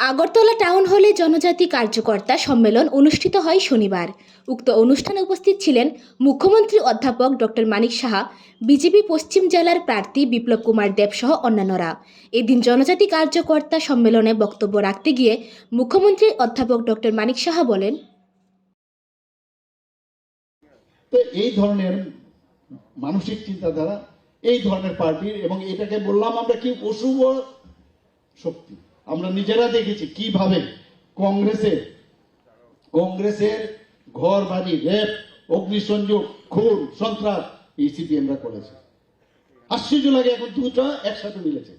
Agartala town হলে জনজাতি কার্যকর্তা সম্মেলন অনুষ্ঠিত হয় শনিবার। উক্ত অনুষ্ঠানে উপস্থিত ছিলেন মুখ্যমন্ত্রী অধ্যাপক ডক্টর মানিক সাহা, বিজেপি পশ্চিম জেলার প্রার্থী বিপ্লব কুমার দেব সহ অন্যান্যরা। এদিন জনজাতি কার্যকর্তা সম্মেলনে বক্তব্য রাখতে গিয়ে মুখ্যমন্ত্রী অধ্যাপক ডক্টর মানিক সাহা বলেন এই ধরনের মানসিক চিন্তাধারা, এই ধরনের পার্টির এবং এটাকে বললাম আমরা কি অশুভ শক্তি? আমরা নিজেরা দেখেছি কীভাবে কংগ্রেসের কংগ্রেসের ঘর বাড়ি, রেপ, অগ্নিসংযোগ, খুন, সন্ত্রাস, এই সিপিএমরা করেছে। আশ্চর্য লাগে এখন দুটো একসাথে মিলেছে।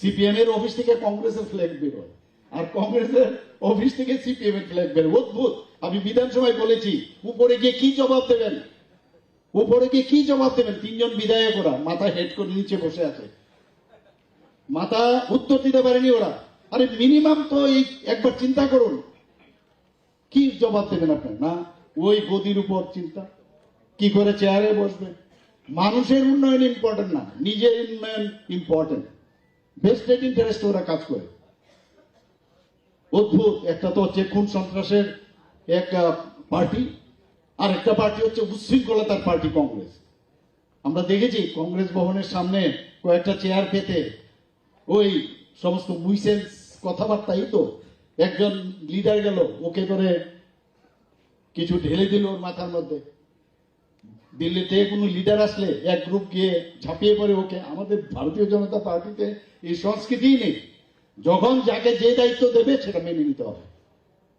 সিপিএম এর অফিস থেকে কংগ্রেসের ফ্ল্যাগ বেরোয় আর কংগ্রেসের অফিস থেকে সিপিএম এর ফ্ল্যাগ বেরোয় অদ্ভুত। আমি বিধানসভায় বলেছি, উপরে গিয়ে কি জবাব দেবেন? উপরে গিয়ে কি জবাব দেবেন? তিনজন বিধায়ক ওরা, মাথা হেড করে নিচে বসে আছে। মাথা উত্তর দিতে পারেনি ওরা। আরে মিনিমাম তো এই একবার চিন্তা করুন। কি জবাব দেবেন আপনার? না, ওই গদির উপর চিন্তা। কি করে চেয়ারে বসবে? মানুষের উন্নয়ন ইম্পর্টেন্ট না, নিজের উন্নয়ন ইম্পর্টেন্ট বেস্টেড ইন্টারেস্ট ওরা কাজ করে। অদ্ভুত, একটা তো হচ্ছে খুন সন্ত্রাসের এক পার্টি আর একটা পার্টি হচ্ছে উচ্ছৃঙ্খলতার পার্টি কংগ্রেস আমরা দেখেছি কংগ্রেস ভবনের সামনে কয়েকটা চেয়ার পেতে ওই সমস্ত মুইসেন্স কথাবার্তাই তো। একজন লিডার গেল, ওকে করে কিছু ঢেলে দিল ওর মাথার মধ্যে। দিল্লিতে কোনো লিডার আসলে এক গ্রুপ গিয়ে ঝাঁপিয়ে পড়ে ওকে। আমাদের ভারতীয় জনতা পার্টিতে এই সংস্কৃতিই নেই। যখন যাকে যে দায়িত্ব দেবে সেটা মেনে নিতে হবে।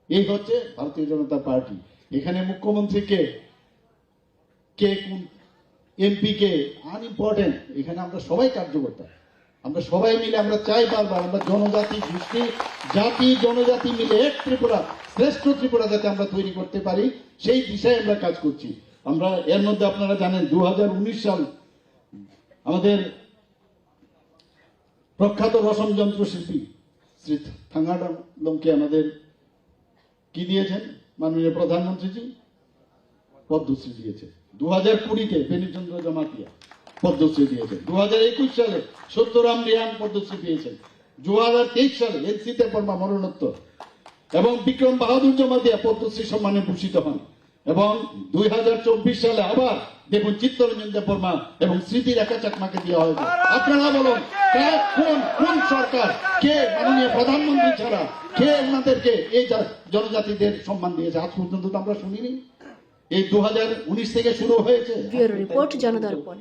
এই হচ্ছে ভারতীয় জনতা পার্টি। এখানে মুখ্যমন্ত্রীকে কে কোন এমপি কে আনইম্পর্টেন্ট এখানে আমরা সবাই কার্যকর্তা। আমরা সবাই মিলে আমরা চাই বারবার, আমরা জনজাতি গোষ্ঠী জাতি, জনজাতি মিলে এক ত্রিপুরা, শ্রেষ্ঠ ত্রিপুরা যাতে আমরা তৈরি করতে পারি, সেই দিশায় আমরা কাজ করছি। আমরা এর মধ্যে আপনারা জানেন দু সাল আমাদের প্রখ্যাত রসম যন্ত্রশিল্পী শ্রী থাঙ্গাডালমকে আমাদের কি দিয়েছেন? মাননীয় প্রধানমন্ত্রীজি, পদ্মশ্রী দিয়েছে দু হাজার কুড়িতে বেনিচন্দ্র জমাতিয়া। পদ্মশ্রী দিয়েছেন। দু হাজার একুশ সালে সত্যরাম রিয়ান পদ্মশ্রী পেয়েছেন দু হাজার তেইশ সালে এনসিতে পর্মা মরণোত্তর এবং বিক্রম বাহাদুর জমাতিয়া পদ্মশ্রী সম্মানে ভূষিত হন এবং দুই হাজার চব্বিশ সালে আবার দেখুন চিত্তরঞ্জন দেববর্মা এবং স্মৃতি রেখা চাকমাকে দেওয়া হয়েছে। আপনারা বলুন কোন কোন সরকার, কে মাননীয় প্রধানমন্ত্রী ছাড়া, কে ওনাদেরকে এই জনজাতিদের সম্মান দিয়েছে? আজ পর্যন্ত তো আমরা শুনিনি। এই দু হাজার উনিশ থেকে শুরু হয়েছে। রিপোর্ট জনদর্পণ।